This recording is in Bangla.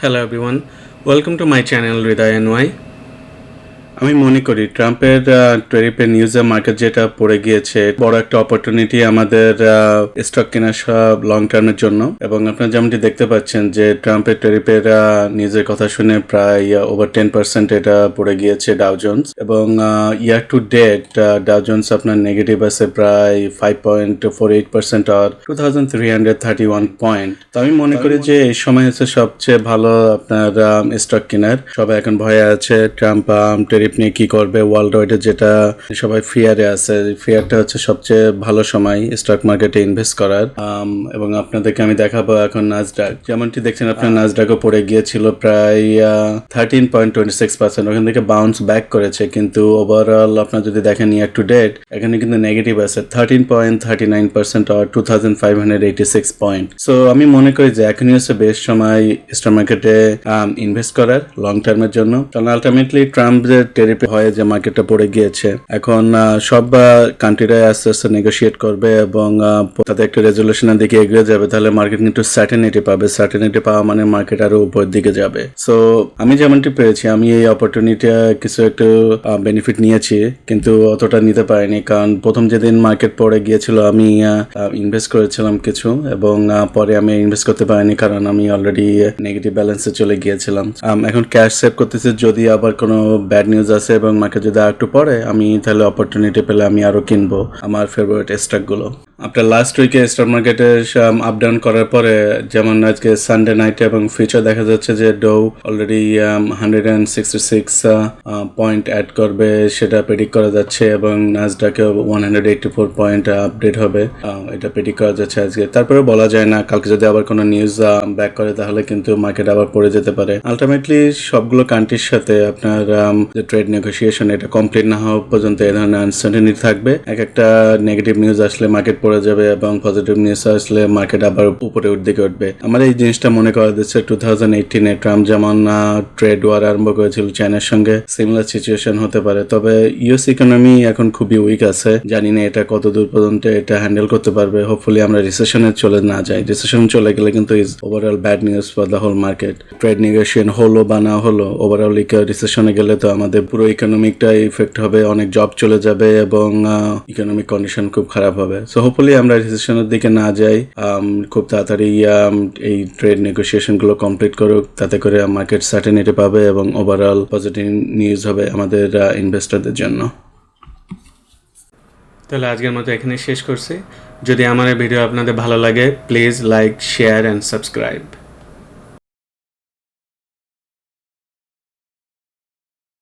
Hello everyone, welcome to my channel Riday NY. আমি মনে করি ট্রাম্পের ট্রেরিপের নিউজে মার্কেট যেটা পড়ে গিয়েছে, বড় একটা অপরচুনিটি আমাদের স্টক কেনার সব লং টার্মের জন্য। এবং আপনারা যেমনটি দেখতে পাচ্ছেন যে ট্রাম্পের ট্রেরিপের নিউজের কথা শুনে প্রায় ওভার টেন পার্সেন্ট এটা পড়ে গিয়েছে ডাউ জোন্স এবং year to date Dow Jones আপনার নেগেটিভ আছে প্রায় five point four eight percent আর two thousand three hundred thirty one point তো আমি মনে করি যে এই সময় হচ্ছে সবচেয়ে ভালো আপনার স্টক কেনার। সবাই এখন ভয়ে আছে, ট্রাম্প টেরিপ নিয়ে কি করবে ওয়ার্ল্ড ওয়াইডে যেটা সবাই ফিয়ারে আছে ফিয়ারটা হচ্ছে সবচেয়ে ভালো সময় স্টক মার্কেটে ইনভেস্ট করার। এবং আপনাদেরকে আমি দেখাবো এখন নাজডাক যেমনটি দেখছেন আপনার নাজডাকও পড়ে গিয়েছিল প্রায় thirteen point twenty six percent ওখান থেকে বাউন্স ব্যাক করেছে। কিন্তু ওভারঅল আপনার যদি দেখেন ইয়ার টু ডেট এখানে কিন্তু নেগেটিভ আছে। Thirteen point thirty nine percent আর two thousand five hundred eighty six point so আমি মনে করি যে এখনই হচ্ছে বেস্ট সময় স্টক মার্কেটে ইনভেস্ট করার লং টার্মের জন্য। কারণ আলটিমেটলি ট্রাম্প যে টেরিপে হয় যে মার্কেটটা পড়ে গিয়েছে। এখন সব কান্ট্রিরাই আস্তে আস্তে নেগোশিয়েট করবে এবং তাদের একটা রেজলিউশনের দিকে এগিয়ে যাবে। তাহলে মার্কেট কিন্তু সার্টেনিটি পাবে। সার্টেনিটি পাওয়া মানে মার্কেট আরও উপরের দিকে যাবে। সো আমি যেমনটি পেয়েছি, আমি এই অপরচুনিটি কিছু একটু বেনিফিট নিয়েছি, কিন্তু অতটা নিতে পারিনি। কারণ প্রথম যেদিন মার্কেট পড়ে গিয়েছিল, আমি ইনভেস্ট করেছিলাম কিছু এবং পরে আমি ইনভেস্ট করতে পারিনি কারণ আমি অলরেডি নেগেটিভ ব্যালেন্সে চলে গিয়েছিলাম। এখন ক্যাশ সেভ করতেছি। যদি আবার কোনো ব্যাড নিউজ আসে এবং মার্কেট যদি আর একটু পরে আমি তাহলে অপরচুনিটি পেলে আমি আরও কিনবো আমার ফেভারিট স্টকগুলো আপনার লাস্ট উইকে স্টক মার্কেটে আপ ডাউন করার পরে যেমন আজকে সানডে নাইটে এবং ফিউচার দেখা যাচ্ছে যে Dow already hundred and sixty six point add করবে সেটা প্রেডিক্ট করা যাচ্ছে এবং নাজডাকে one hundred eighty four point update হবে। আহ, এটা প্রেডিক্ট করা যাচ্ছে আজকে। তারপরে বলা যায় না কালকে যদি আবার কোনো নিউজ ব্যাক করে তাহলে কিন্তু মার্কেট আবার পড়ে যেতে পারে। আলটিমেটলি সবগুলো কান্ট্রির সাথে আপনার যে ট্রেড নেগোসিয়েশন এটা কমপ্লিট না হওয়া পর্যন্ত এই ধরনের আনসার্টেনিটি থাকবে। এক একটা নেগেটিভ নিউজ আসলে মার্কেট পড়ে যাবে এবং পজিটিভ নিউজ আসলে মার্কেট আবার উপরে দিকে উঠবে। আমার এই জিনিসটা মনে করা দিচ্ছে টু থাউজেন্ড এইটিনে ট্রাম্প যেমন ট্রেড ওয়ার আরম্ভ করেছিল চায়নার সঙ্গে সিমিলার সিচুয়েশন হতে পারে। তবে ইউএস ইকোনমি এখন খুবই উইক আছে। জানি না এটা কত দূর পর্যন্ত এটা হ্যান্ডেল করতে পারবে। হোপফুলি আমরা রিসেশনে চলে না যাই। রিসেশন চলে গেলে কিন্তু is overall bad news for the whole market trade negotiation হলো বা না হলো ওভারঅল রিসেশনে গেলে তো আমাদের পুরো ইকোনমিকটা ইফেক্ট হবে, অনেক জব চলে যাবে এবং ইকোনমিক কন্ডিশন খুব খারাপ হবে। সো হোপফুলি আমরা রিসেশনের দিকে না যাই um, খুব তাড়াতাড়ি um, এই ট্রেড নেগোসিয়েশনগুলো কমপ্লিট করুক তাতে করে মার্কেট সার্টেনিটি পাবে এবং ওভারঅল পজিটিভ নিউজ হবে আমাদের ইনভেস্টরদের জন্য। তাহলে আজকের মতো এখানে শেষ করছি। যদি আমার ভিডিও আপনাদের ভালো লাগে please like share and subscribe